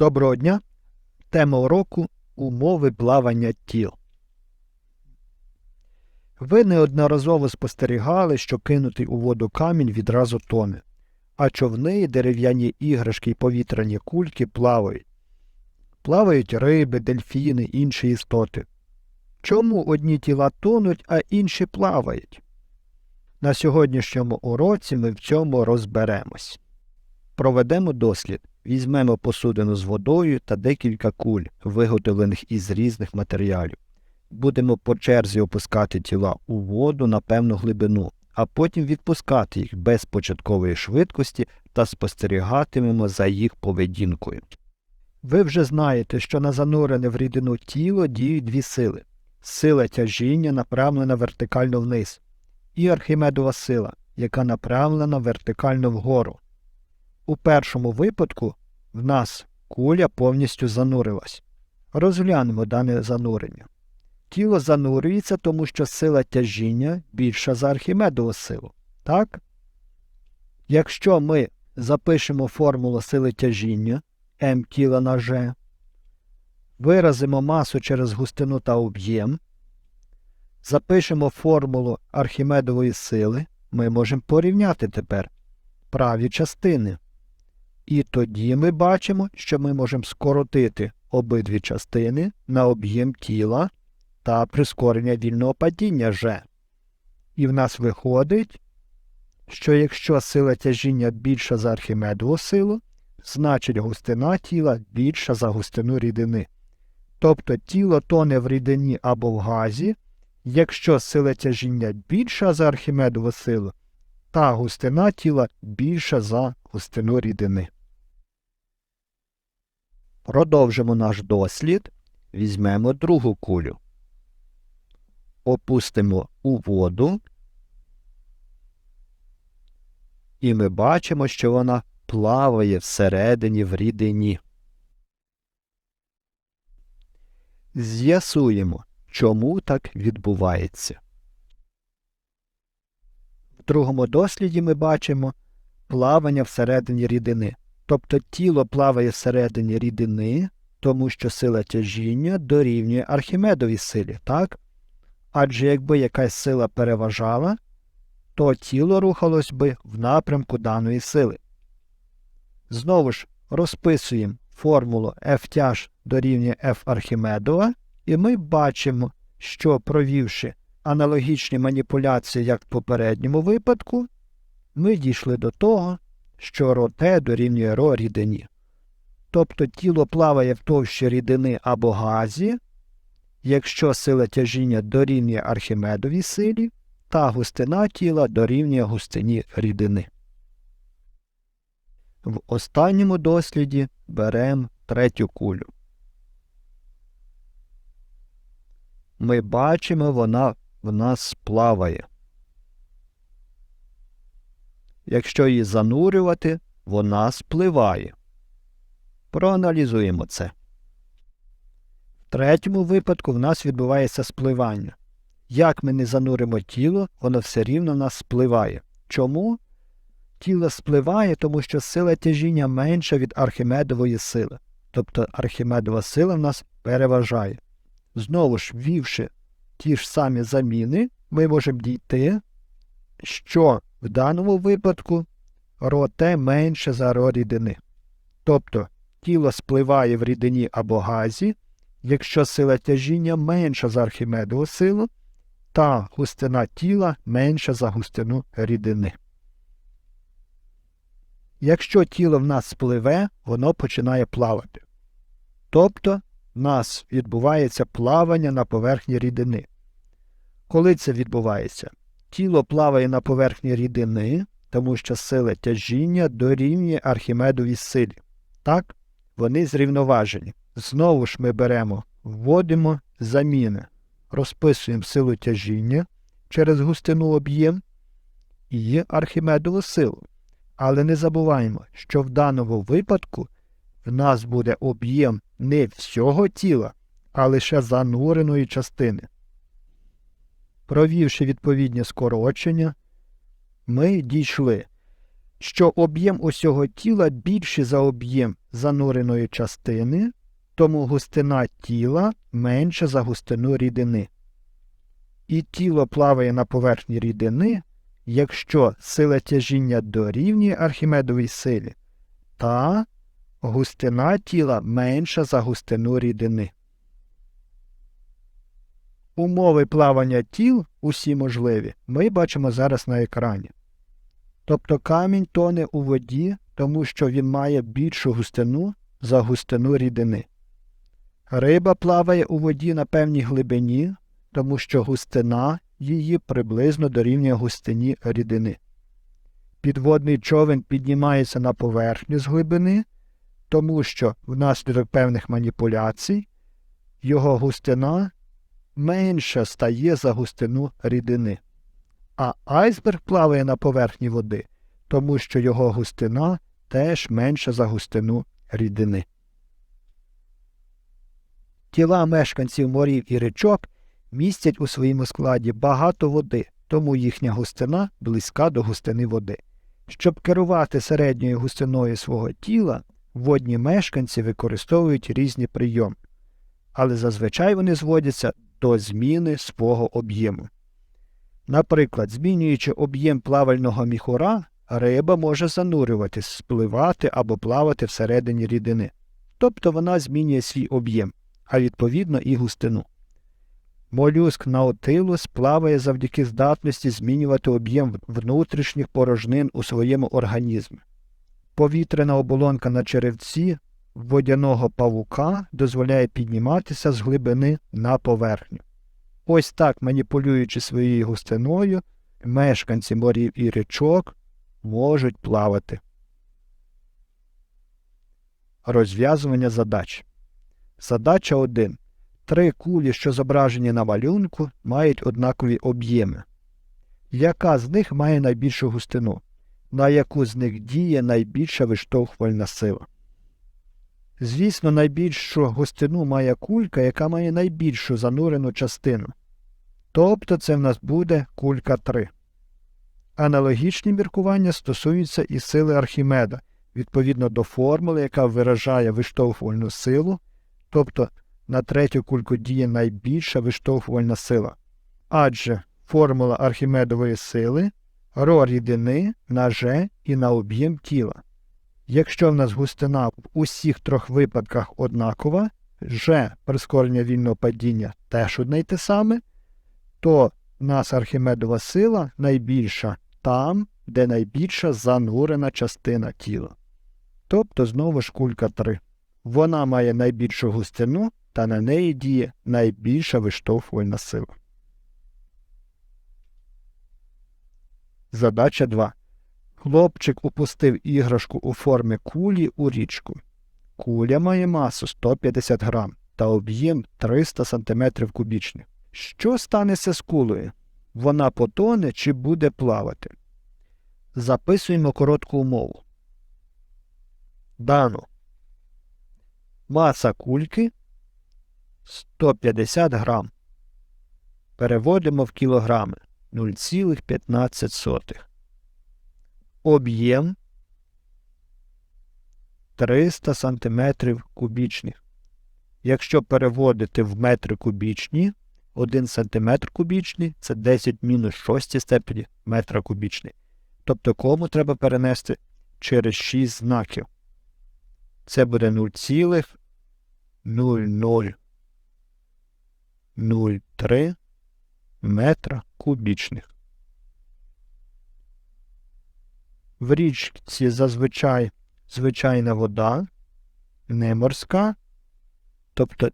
Доброго дня! Тема уроку умови плавання тіл. Ви неодноразово спостерігали, що кинутий у воду камінь відразу тоне, а човни, дерев'яні іграшки й повітряні кульки плавають. Плавають риби, дельфіни, інші істоти. Чому одні тіла тонуть, а інші плавають? На сьогоднішньому уроці ми в цьому розберемось. Проведемо дослід. Візьмемо посудину з водою та декілька куль, виготовлених із різних матеріалів. Будемо по черзі опускати тіла у воду на певну глибину, а потім відпускати їх без початкової швидкості та спостерігатимемо за їх поведінкою. Ви вже знаєте, що на занурене в рідину тіло діють дві сили сила тяжіння направлена вертикально вниз, і архімедова сила, яка направлена вертикально вгору. У першому випадку в нас куля повністю занурилась. Розглянемо дане занурення. Тіло занурюється, тому що сила тяжіння більша за Архімедову силу. Так? Якщо ми запишемо формулу сили тяжіння М тіла на G, виразимо масу через густину та об'єм, запишемо формулу Архімедової сили, ми можемо порівняти тепер праві частини. І тоді ми бачимо, що ми можемо скоротити обидві частини на об'єм тіла та прискорення вільного падіння G. І в нас виходить, що якщо сила тяжіння більша за Архімедову силу, значить густина тіла більша за густину рідини. Тобто тіло тоне в рідині або в газі, якщо сила тяжіння більша за Архімедову силу, та густина тіла більша за густину рідини. Продовжимо наш дослід. Візьмемо другу кулю. Опустимо у воду. І ми бачимо, що вона плаває всередині в рідині. З'ясуємо, чому так відбувається. В другому досліді ми бачимо плавання всередині рідини. Тобто тіло плаває всередині рідини, тому що сила тяжіння дорівнює Архімедовій силі, так? Адже якби якась сила переважала, то тіло рухалось би в напрямку даної сили. Знову ж розписуємо формулу F тяж дорівнює F Архімедова, і ми бачимо, що провівши аналогічні маніпуляції, як в попередньому випадку, ми дійшли до того, що роте дорівнює ро рідині. Тобто тіло плаває в товщі рідини або газі, якщо сила тяжіння дорівнює Архімедовій силі, та густина тіла дорівнює густині рідини. В останньому досліді беремо третю кулю. Ми бачимо, вона в нас плаває. Якщо її занурювати, вона спливає. Проаналізуємо це. В третьому випадку в нас відбувається спливання. Як ми не зануримо тіло, воно все рівно в нас спливає. Чому? Тіло спливає, тому що сила тяжіння менша від Архімедової сили. Тобто Архімедова сила в нас переважає. Знову ж, ввівши ті ж самі заміни, ми можемо дійти, що в даному випадку роте менше за ро рідини. Тобто тіло спливає в рідині або газі, якщо сила тяжіння менша за Архімедову силу, та густина тіла менша за густину рідини. Якщо тіло в нас спливе, воно починає плавати. Тобто в нас відбувається плавання на поверхні рідини. Коли це відбувається? Тіло плаває на поверхні рідини, тому що сила тяжіння дорівнює Архімедовій силі. Так, вони зрівноважені. Знову ж ми беремо, вводимо заміни, розписуємо силу тяжіння через густину об'єм і Архімедову силу. Але не забуваємо, що в даному випадку в нас буде об'єм не всього тіла, а лише зануреної частини. Провівши відповідні скорочення, ми дійшли, що об'єм усього тіла більший за об'єм зануреної частини, тому густина тіла менша за густину рідини. І тіло плаває на поверхні рідини, якщо сила тяжіння дорівнює Архімедовій силі, та густина тіла менша за густину рідини. Умови плавання тіл, усі можливі, ми бачимо зараз на екрані. Тобто камінь тоне у воді, тому що він має більшу густину за густину рідини. Риба плаває у воді на певній глибині, тому що густина її приблизно дорівнює густині рідини. Підводний човен піднімається на поверхню з глибини, тому що внаслідок певних маніпуляцій його густина менша стає за густину рідини. А айсберг плаває на поверхні води, тому що його густина теж менша за густину рідини. Тіла мешканців морів і річок містять у своєму складі багато води, тому їхня густина близька до густини води. Щоб керувати середньою густиною свого тіла, водні мешканці використовують різні прийоми, але зазвичай вони зводяться до зміни свого об'єму. Наприклад, змінюючи об'єм плавального міхура, риба може занурюватись, спливати або плавати всередині рідини, тобто вона змінює свій об'єм, а відповідно і густину. Молюск наутилус плаває завдяки здатності змінювати об'єм внутрішніх порожнин у своєму організмі. Повітряна оболонка на черевці водяного павука дозволяє підніматися з глибини на поверхню. Ось так, маніпулюючи своєю густиною, мешканці морів і річок можуть плавати. Розв'язування задач. Задача 1. Три кулі, що зображені на малюнку, мають однакові об'єми. Яка з них має найбільшу густину? На яку з них діє найбільша виштовхувальна сила? Звісно, найбільшу густину має кулька, яка має найбільшу занурену частину. Тобто це в нас буде кулька 3. Аналогічні міркування стосуються і сили Архімеда відповідно до формули, яка виражає виштовхувальну силу, тобто на третю кульку діє найбільша виштовхувальна сила. Адже формула Архімедової сили ро рідини на G і на об'єм тіла. Якщо в нас густина в усіх трьох випадках однакова, G прискорення вільного падіння теж одне й те саме, то в нас Архімедова сила найбільша там, де найбільша занурена частина тіла. Тобто знову ж кулька 3. Вона має найбільшу густину та на неї діє найбільша виштовхувальна сила. Задача 2. Хлопчик упустив іграшку у формі кулі у річку. Куля має масу 150 грам та об'єм 300 см кубічних. Що станеться з кулею? Вона потоне чи буде плавати? Записуємо коротку умову. Дано. Маса кульки 150 грам. Переводимо в кілограми 0,15. Об'єм 300 см кубічних. Якщо переводити в метри кубічні, 1 см кубічний це 10 мінус 6 степені метра кубічний. Тобто кому треба перенести через 6 знаків. Це буде 0,0003 метра кубічних. В річці зазвичай звичайна вода, не морська, тобто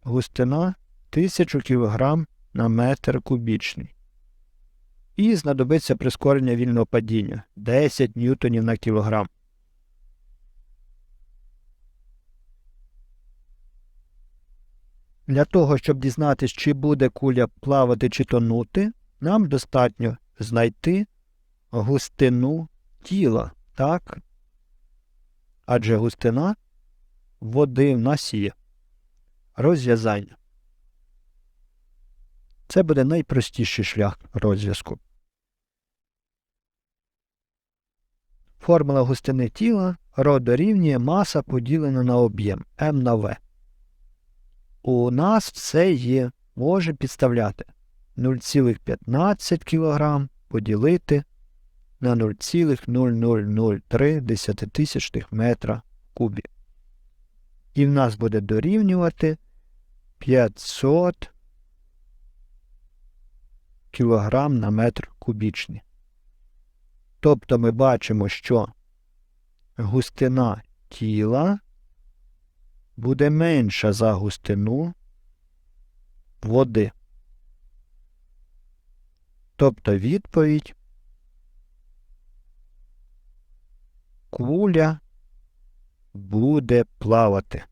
густина 1000 кг на метр кубічний. І знадобиться прискорення вільного падіння 10 ньютонів на кілограм. Для того, щоб дізнатися, чи буде куля плавати чи тонути, нам достатньо знайти густину тіла, так? Адже густина води в нас є. Розв'язання. Це буде найпростіший шлях розв'язку. Формула густини тіла Ро дорівнює маса поділена на об'єм М на В. У нас все є, може підставляти 0,15 кг поділити на 0,0003 десятитисячних метра в кубі. І в нас буде дорівнювати 500 кг на метр кубічний. Тобто ми бачимо, що густина тіла буде менша за густину води. Тобто відповідь куля буде плавати.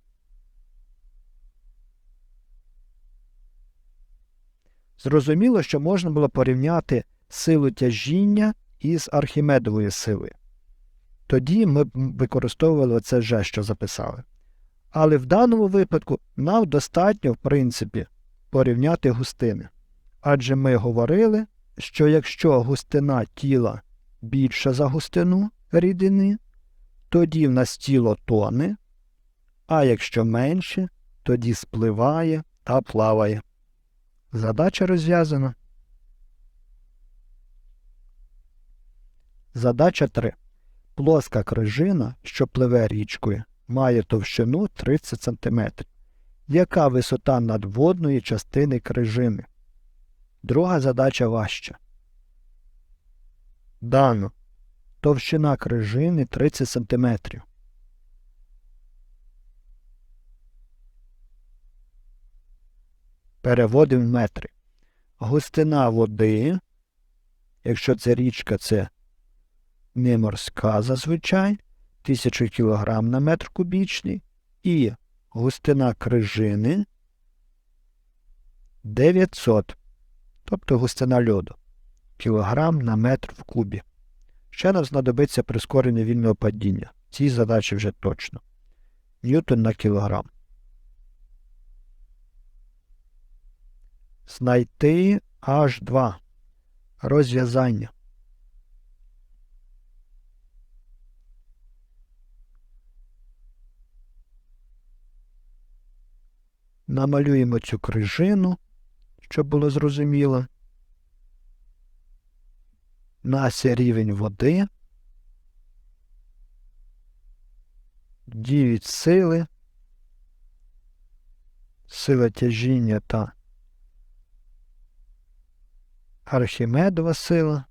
Зрозуміло, що можна було порівняти силу тяжіння із Архімедовою силою. Тоді ми б використовували це вже, що записали. Але в даному випадку нам достатньо, в принципі, порівняти густини. Адже ми говорили, що якщо густина тіла більша за густину рідини, тоді в нас тіло тоне, а якщо менше, тоді спливає та плаває. Задача розв'язана. Задача 3. Плоска крижина, що пливе річкою, має товщину 30 см. Яка висота надводної частини крижини? Друга задача важча. Дано. Товщина крижини 30 см. Переводимо в метри. Густина води, якщо це річка, це не морська зазвичай, 1000 кг на метр кубічний, і густина крижини 900, тобто густина льоду, кілограм на метр в кубі. Ще нам знадобиться прискорення вільного падіння. Цій задачі вже точно. Ньютон на кілограм. Знайти H2. Розв'язання. Намалюємо цю крижину, щоб було зрозуміло. Нася рівень води. Діють сили, сила тяжіння та Архімедова сила.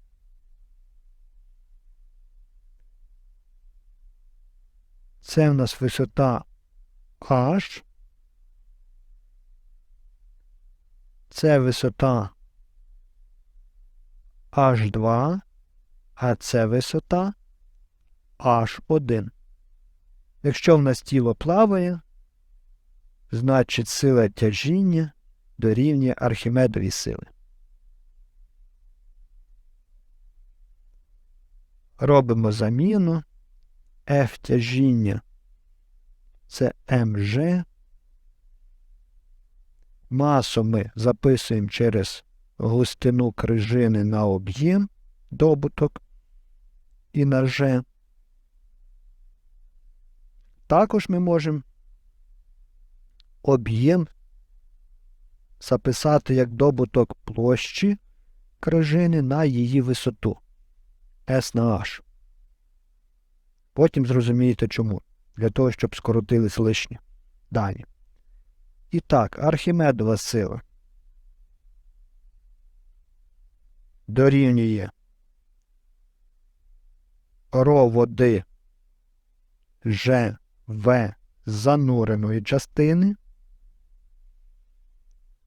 Це в нас висота H. Це висота H2, а це висота H1. Якщо в нас тіло плаває, значить сила тяжіння дорівнює Архімедовій сили. Робимо заміну F тяжіння це МЖ. Масу ми записуємо через густину крижини на об'єм добуток і на G. Також ми можемо об'єм записати як добуток площі крижини на її висоту S на H. Потім зрозумієте чому. Для того, щоб скоротились лишні дані. І так, Архімедова сила дорівнює ро води Ж В зануреної частини,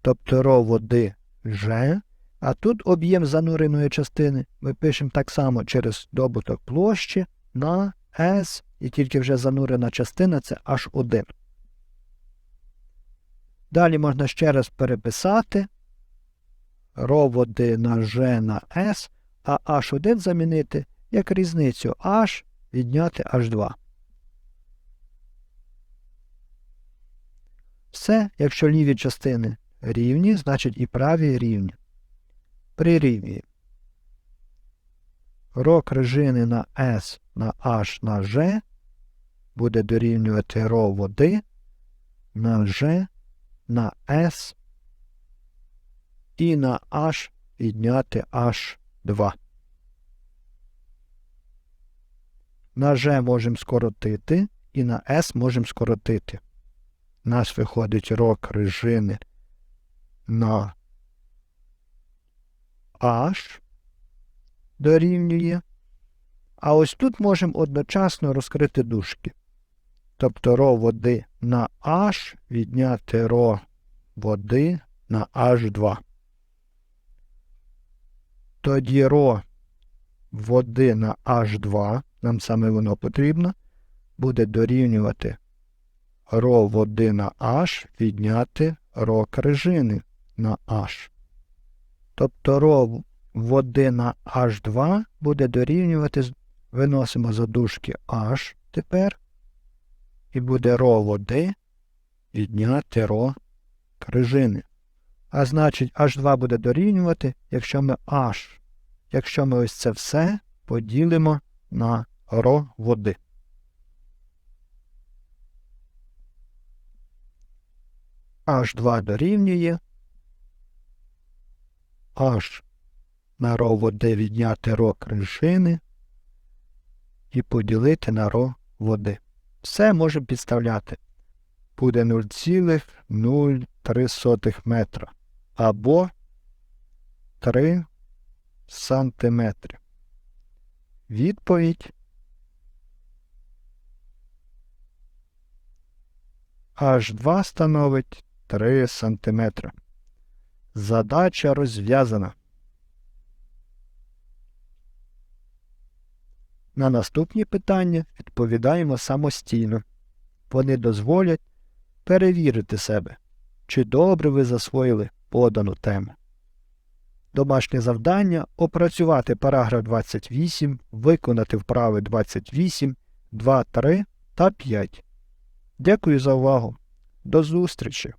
тобто ро води Ж, а тут об'єм зануреної частини ми пишемо так само через добуток площі на S, і тільки вже занурена частина це H1. Далі можна ще раз переписати роводи на G на S, а H1 замінити як різницю H відняти H2. Все, якщо ліві частини рівні, значить і праві рівні. Прирівнюємо. ро крижини на С на H на G буде дорівнювати ро води на G на S і на H відняти H2. На G можемо скоротити і на S можемо скоротити. У нас виходить ро крижини на H дорівнює. А ось тут можемо одночасно розкрити дужки. Тобто ро води на H відняти ро води на H2. Тоді ро води на H2, нам саме воно потрібно, буде дорівнювати ро води на H відняти ро крижини на H. Тобто ро води на H2 буде дорівнювати, виносимо за дужки H тепер, і буде ро води відняти ро крижини. А значить, H2 буде дорівнювати, якщо ми H, якщо ми ось це все поділимо на ро води. H2 дорівнює H на ро води відняти ро крижини і поділити на ро води. Все можемо підставляти. Буде 0,03 метра або 3 сантиметри. Відповідь H2 становить 3 сантиметри. Задача розв'язана. На наступні питання відповідаємо самостійно. Вони дозволять перевірити себе, чи добре ви засвоїли подану тему. Домашнє завдання опрацювати параграф 28, виконати вправи 28, 2, 3 та 5. Дякую за увагу. До зустрічі!